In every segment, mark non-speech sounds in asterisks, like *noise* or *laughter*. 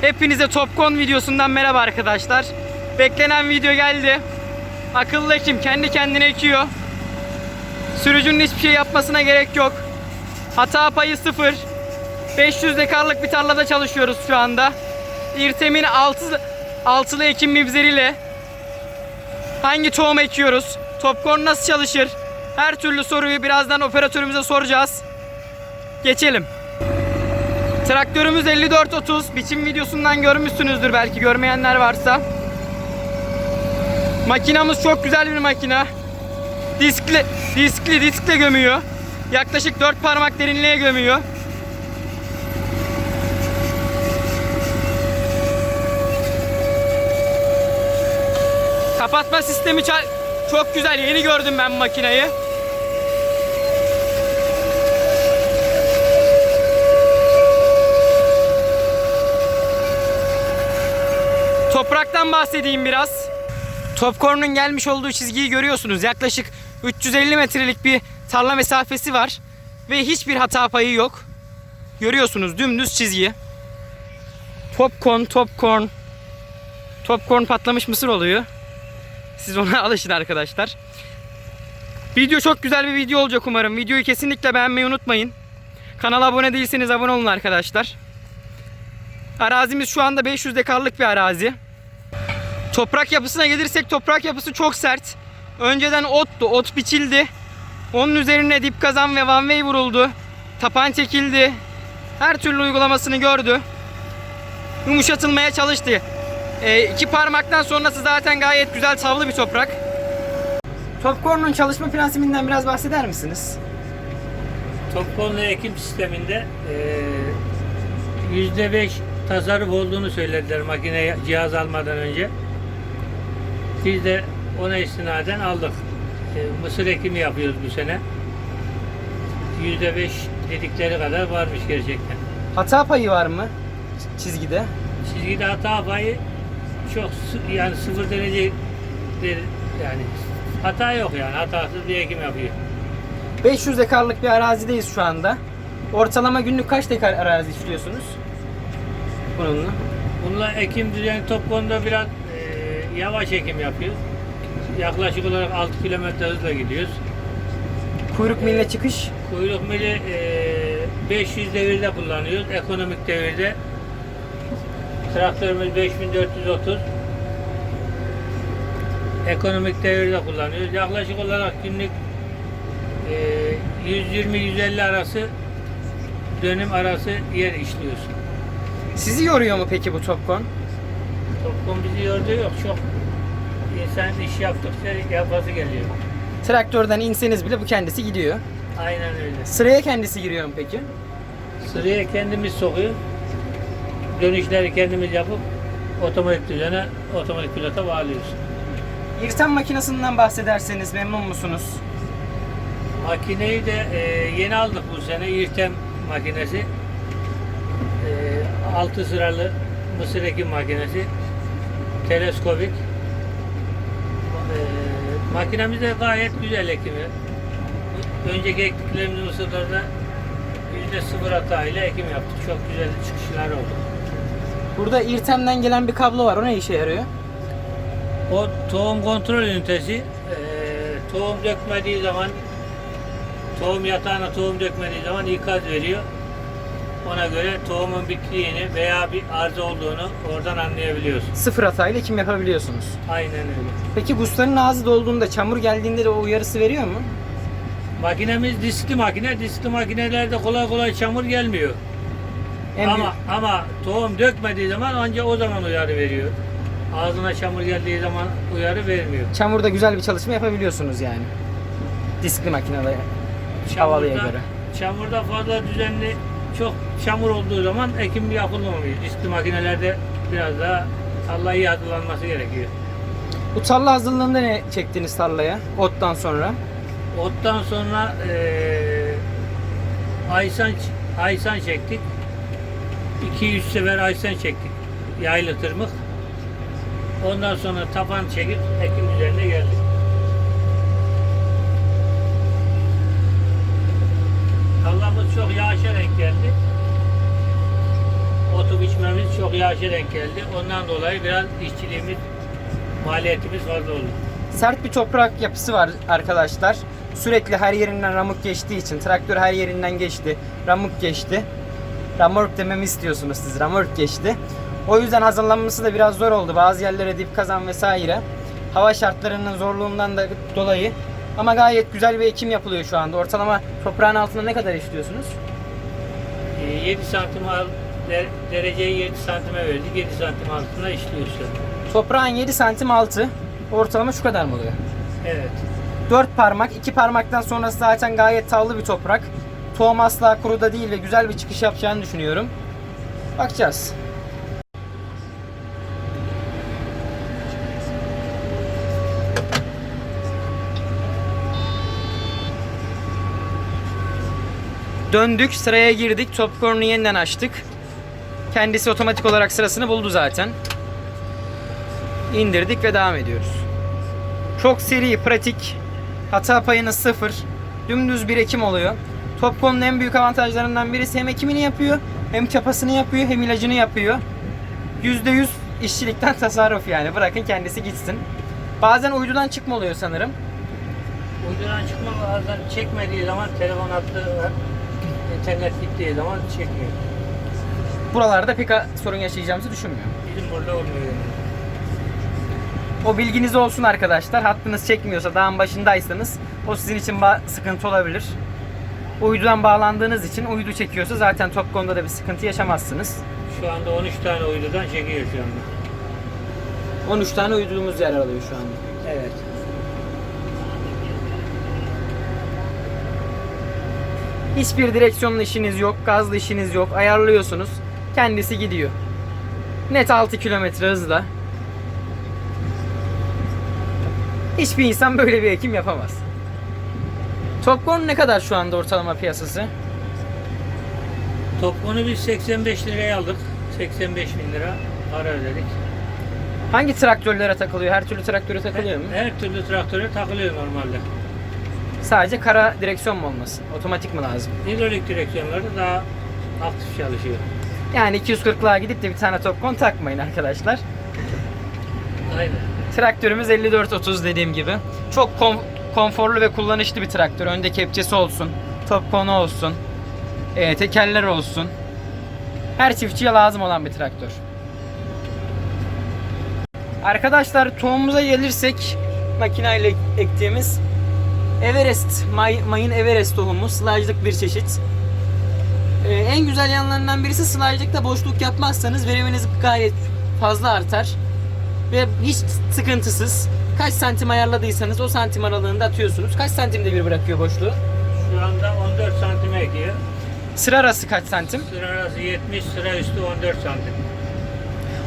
Hepinize Topcon videosundan merhaba arkadaşlar. Beklenen video geldi. Akıllı ekim kendi kendine ekiyor. Sürücünün hiçbir şey yapmasına gerek yok. Hata payı sıfır. 500 dekarlık bir tarlada çalışıyoruz şu anda. İrtem'in 6 altılı ekim mibzeriyle hangi tohum ekiyoruz? Topcorn nasıl çalışır? Her türlü soruyu birazdan operatörümüze soracağız. Geçelim. Traktörümüz 5430. Biçim videosundan görmüşsünüzdür belki görmeyenler varsa. Makinamız çok güzel bir makina. Diskli, diskli, diskle gömüyor. Yaklaşık 4 parmak derinliğe gömüyor. Kapatma sistemi çok güzel. Yeni gördüm ben bu Topraktan bahsedeyim biraz. Topcorn'un gelmiş olduğu çizgiyi görüyorsunuz. Yaklaşık 350 metrelik bir tarla mesafesi var. Ve hiçbir hata payı yok. Görüyorsunuz dümdüz çizgi. Topcorn, topcorn. Topcorn patlamış mısır oluyor. Siz ona *laughs* alışın arkadaşlar. Video çok güzel bir video olacak umarım. Videoyu kesinlikle beğenmeyi unutmayın. Kanala abone değilseniz abone olun arkadaşlar. Arazimiz şu anda 500 dekarlık bir arazi. Toprak yapısına gelirsek toprak yapısı çok sert. Önceden ottu, ot biçildi. Onun üzerine dip kazan ve one way vuruldu. Tapan çekildi. Her türlü uygulamasını gördü. Yumuşatılmaya çalıştı. E, iki parmaktan sonrası zaten gayet güzel tavlı bir toprak. Topcorn'un çalışma prensibinden biraz bahseder misiniz? Topkonlu ekim sisteminde yüzde beş tasarruf olduğunu söylediler makine cihaz almadan önce. Biz de ona istinaden aldık. E, mısır ekimi yapıyoruz bu sene. Yüzde beş dedikleri kadar varmış gerçekten. Hata payı var mı çizgide? Çizgide hata payı çok yani sıfır derece bir- yani hata yok yani hatasız bir ekim yapıyor. 500 dekarlık bir arazideyiz şu anda. Ortalama günlük kaç dekar arazi işliyorsunuz? Bununla. Bununla ekim düzeni Topkon'da biraz e, yavaş ekim yapıyoruz. Yaklaşık olarak 6 kilometre hızla gidiyoruz. Kuyruk miline çıkış. Kuyruk mili e, 500 devirde kullanıyoruz. Ekonomik devirde. Traktörümüz 5430. Ekonomik devirde kullanıyoruz. Yaklaşık olarak günlük e, 120-150 arası dönüm arası yer işliyoruz. Sizi yoruyor mu peki bu Topcon? Topkon bizi yordu yok çok. İnsan iş yaptıkça yapası geliyor. Traktörden inseniz bile bu kendisi gidiyor. Aynen öyle. Sıraya kendisi giriyor mu peki? Sıraya kendimiz sokuyor. Dönüşleri kendimiz yapıp otomatik düzene, otomatik pilota bağlıyoruz. İrtem makinesinden bahsederseniz memnun musunuz? Makineyi de e, yeni aldık bu sene. İrtem makinesi. E, 6 sıralı mısır ekim makinesi. Teleskopik. E, makinemiz de gayet güzel ekimi. Önceki ektiklerimiz mısırlarda yüzde sıfır hatayla ekim yaptık. Çok güzel çıkışlar oldu. Burada İrtem'den gelen bir kablo var. O ne işe yarıyor? O tohum kontrol ünitesi eee, tohum dökmediği zaman tohum yatağına tohum dökmediği zaman ikaz veriyor. Ona göre tohumun bittiğini veya bir arıza olduğunu oradan anlayabiliyorsun. Sıfır hatayla ekim yapabiliyorsunuz. Aynen öyle. Peki busların ağzı dolduğunda, çamur geldiğinde de o uyarısı veriyor mu? Makinemiz diskli makine. Diskli makinelerde kolay kolay çamur gelmiyor. En ama ama tohum dökmediği zaman ancak o zaman uyarı veriyor. Ağzına çamur geldiği zaman uyarı vermiyor. büyük- çamurda güzel bir çalışma yapabiliyorsunuz yani. Diskli makinede. Havalıya Çamurda- göre. Çamurda fazla düzenli çok çamur olduğu zaman ekim yapılmamıyor. Diskli makinelerde biraz daha iyi hazırlanması gerekiyor. Bu tarla hazırlığında ne çektiniz tarlaya? Ottan sonra. Ottan sonra eee aysan aysan çektik. 2-3 sefer aysan çektik. Yaylı tırmık. Ondan sonra tapan çekip ekim üzerine geldik. Tarlamız çok yağışa denk geldi. otu biçmemiz çok yağışa denk geldi. Ondan dolayı biraz işçiliğimiz, maliyetimiz fazla oldu. Sert bir toprak yapısı var arkadaşlar. Sürekli her yerinden ramuk geçtiği için traktör her yerinden geçti. Ramuk geçti. Ramork dememi istiyorsunuz siz. Ramork geçti. O yüzden hazırlanması da biraz zor oldu. Bazı yerlere dip kazan vesaire. Hava şartlarının zorluğundan da dolayı. Ama gayet güzel bir ekim yapılıyor şu anda. Ortalama toprağın altında ne kadar işliyorsunuz? Ee, 7 santim al, de- dereceyi 7 santime verdik. 7 santim altına işliyor şu an. Toprağın 7 santim altı. Ortalama şu kadar mı oluyor? Evet. 4 parmak, 2 parmaktan sonrası zaten gayet tavlı bir toprak. Tohum asla kuru da değil ve güzel bir çıkış yapacağını düşünüyorum. Bakacağız. Döndük, sıraya girdik. Topcorn'u yeniden açtık. Kendisi otomatik olarak sırasını buldu zaten. İndirdik ve devam ediyoruz. Çok seri, pratik. Hata payınız sıfır. Dümdüz bir ekim oluyor. Topcon'un en büyük avantajlarından birisi hem ekimini yapıyor, hem çapasını yapıyor, hem ilacını yapıyor. %100 işçilikten *laughs* tasarruf yani. Bırakın kendisi gitsin. Bazen uydudan çıkma oluyor sanırım. Uydudan çıkma bazen çekmediği zaman telefon var. İnternet gittiği zaman çekmiyor. Buralarda pek sorun yaşayacağımızı düşünmüyorum. Bizim burada olmuyor yani. O bilginiz olsun arkadaşlar. Hattınız çekmiyorsa, dağın başındaysanız o sizin için sıkıntı olabilir. Uydudan bağlandığınız için uydu çekiyorsa zaten Topcon'da da bir sıkıntı yaşamazsınız. Şu anda 13 tane uydudan çekiyor şu anda. 13 tane uydumuz yer alıyor şu anda. Evet. Hiçbir direksiyonlu işiniz yok, gazlı işiniz yok. Ayarlıyorsunuz. Kendisi gidiyor. Net 6 kilometre hızla. Hiçbir insan böyle bir ekim yapamaz. Topcorn ne kadar şu anda ortalama piyasası? Topkonu biz 85 liraya aldık. 85 bin lira para ödedik. Hangi traktörlere takılıyor? Her türlü traktöre takılıyor mu? Her türlü traktöre takılıyor normalde. Sadece kara direksiyon mu olmasın? Otomatik mi lazım? Hidrolik direksiyonları daha aktif çalışıyor. Yani 240'lığa gidip de bir tane Topcon takmayın arkadaşlar. Aynen. Traktörümüz 5430 dediğim gibi. Çok kon- konforlu ve kullanışlı bir traktör. Önde kepçesi olsun, top konu olsun, e, tekerler olsun. Her çiftçiye lazım olan bir traktör. Arkadaşlar tohumumuza gelirsek makineyle ektiğimiz Everest, May, Mayın Everest tohumu sılajlık bir çeşit. Ee, en güzel yanlarından birisi sılajlıkta boşluk yapmazsanız veriminiz gayet fazla artar ve hiç sıkıntısız kaç santim ayarladıysanız o santim aralığında atıyorsunuz. Kaç santimde bir bırakıyor boşluğu? Şu anda 14 santime ekiyor. Sıra arası kaç santim? Sıra arası 70, sıra üstü 14 santim.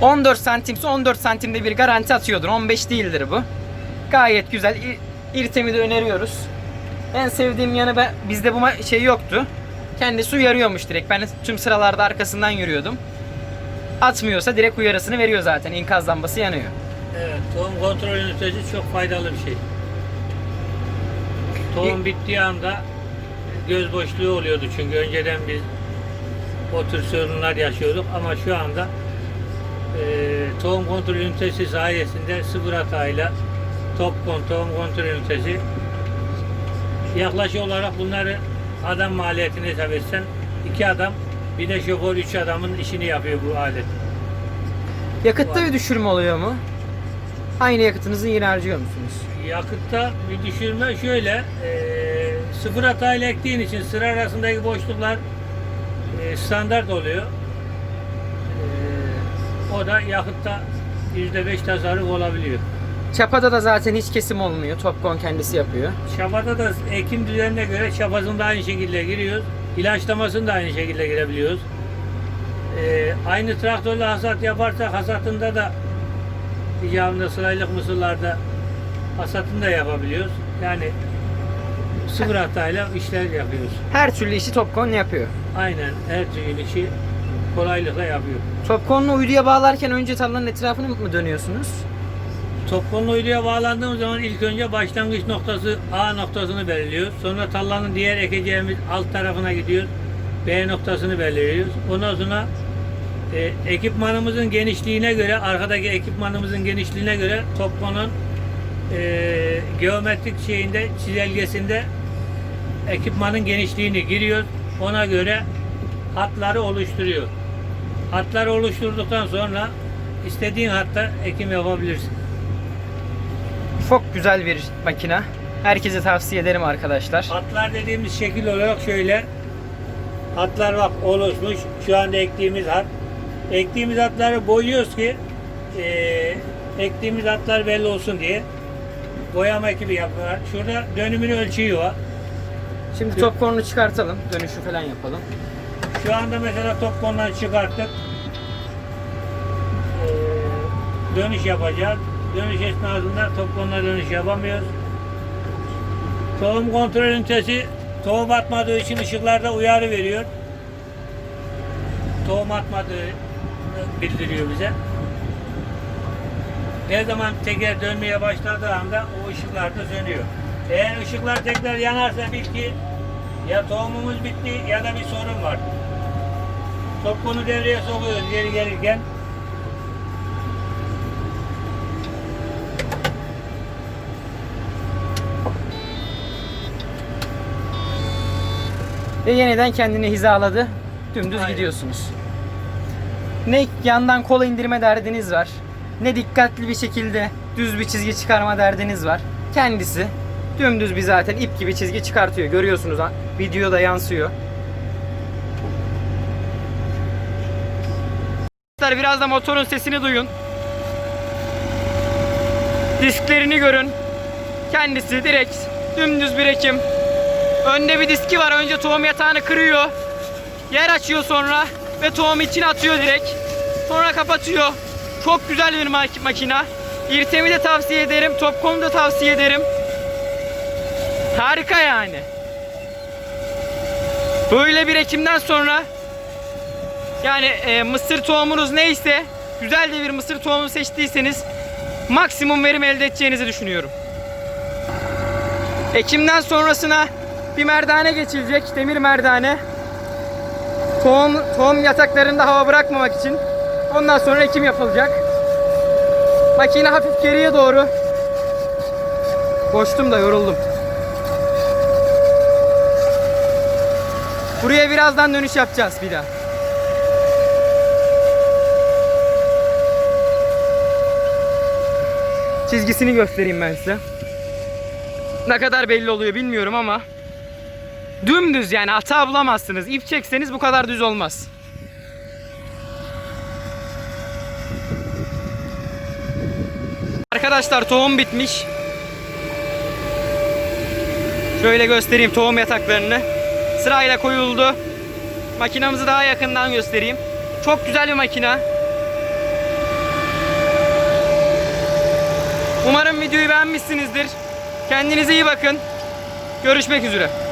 14 santimse 14 santimde bir garanti atıyordur. 15 değildir bu. Gayet güzel. İrtemi de öneriyoruz. En sevdiğim yanı ben, bizde bu şey yoktu. Kendisi uyarıyormuş direkt. Ben tüm sıralarda arkasından yürüyordum. Atmıyorsa direkt uyarısını veriyor zaten. İnkaz lambası yanıyor. Evet, tohum kontrol ünitesi çok faydalı bir şey. Tohum bittiği anda göz boşluğu oluyordu çünkü önceden biz o tür sorunlar yaşıyorduk ama şu anda e, tohum kontrol ünitesi sayesinde sıfır hatayla Topkon tohum kontrol ünitesi yaklaşık olarak bunları adam maliyetini hesap etsen iki adam bir de şoför üç adamın işini yapıyor bu alet. Yakıtta bir düşürme oluyor mu? Aynı yakıtınızı yine harcıyor musunuz? Yakıtta bir düşürme şöyle, e, sıfır hatayla ektiğin için sıra arasındaki boşluklar e, standart oluyor. E, o da yakıtta %5 tasarruf olabiliyor. Çapada da zaten hiç kesim olmuyor. Topcon kendisi yapıyor. Çabada da ekim düzenine göre çapasını da aynı şekilde giriyoruz. İlaçlamasını da aynı şekilde girebiliyoruz. E, aynı traktörle hasat yaparsak hasatında da icabında sıraylık mısırlarda hasatını da yapabiliyoruz. Yani sıfır hatayla işler yapıyoruz. Her türlü işi Topcon yapıyor. Aynen her türlü işi kolaylıkla yapıyor. Topcon'la uyduya bağlarken önce tarlanın etrafını mı dönüyorsunuz? Topkonlu uyduya bağlandığımız zaman ilk önce başlangıç noktası A noktasını belirliyoruz. Sonra tallanın diğer ekeceğimiz alt tarafına gidiyoruz. B noktasını belirliyoruz. Ondan sonra E, ekipmanımızın genişliğine göre, arkadaki ekipmanımızın genişliğine göre Topcon'un e, geometrik şeyinde, çizelgesinde ekipmanın genişliğini giriyor. Ona göre hatları oluşturuyor. Hatları oluşturduktan sonra istediğin hatta ekim yapabilirsin. Çok güzel bir makina. Herkese tavsiye ederim arkadaşlar. Hatlar dediğimiz şekil olarak şöyle. Hatlar bak oluşmuş. Şu anda ektiğimiz hat. Ektiğimiz hatları boyuyoruz ki eee ektiğimiz hatlar belli olsun diye. Boyama ekibi yapıyorlar. Şurada dönümünü ölçüyor. Şimdi top kornu çıkartalım. Dönüşü falan yapalım. Şu anda mesela top kondan çıkarttık. Eee, dönüş yapacağız. Dönüş esnasında top konuna dönüş yapamıyoruz. Tohum kontrol ünitesi tohum atmadığı için ışıklarda uyarı veriyor. Tohum atmadığı bildiriyor bize. Ne zaman teker dönmeye başladığı anda o ışıklar da sönüyor. Eğer ışıklar tekrar yanarsa bil ki ya tohumumuz bitti ya da bir sorun var. Topkonu devreye sokuyoruz geri gelirken. Ve yeniden kendini hizaladı. Dümdüz Aynen. gidiyorsunuz. Ne yandan kola indirme derdiniz var. Ne dikkatli bir şekilde düz bir çizgi çıkarma derdiniz var. Kendisi dümdüz bir zaten ip gibi çizgi çıkartıyor. Görüyorsunuz. Videoda yansıyor. Arkadaşlar Biraz da motorun sesini duyun. Disklerini görün. Kendisi direkt dümdüz bir ekim. Önde bir diski var. Önce tohum yatağını kırıyor. Yer açıyor sonra ve tohumu içine atıyor direkt. Sonra kapatıyor. Çok güzel bir mak- makina. İrtem'i de tavsiye ederim. Topcon'u da tavsiye ederim. Harika yani. Böyle bir ekimden sonra yani e, mısır tohumunuz neyse güzel de bir mısır tohumu seçtiyseniz maksimum verim elde edeceğinizi düşünüyorum. Ekimden sonrasına bir merdane geçilecek. Demir merdane. Tohum, tohum yataklarında hava bırakmamak için. Ondan sonra ekim yapılacak. Makine hafif geriye doğru. Koştum da yoruldum. Buraya birazdan dönüş yapacağız bir daha. Çizgisini göstereyim ben size. Ne kadar belli oluyor bilmiyorum ama dümdüz yani hata bulamazsınız. İp çekseniz bu kadar düz olmaz. Arkadaşlar tohum bitmiş. Şöyle göstereyim tohum yataklarını. Sırayla koyuldu. Makinamızı daha yakından göstereyim. Çok güzel bir makina. Umarım videoyu beğenmişsinizdir. Kendinize iyi bakın. Görüşmek üzere.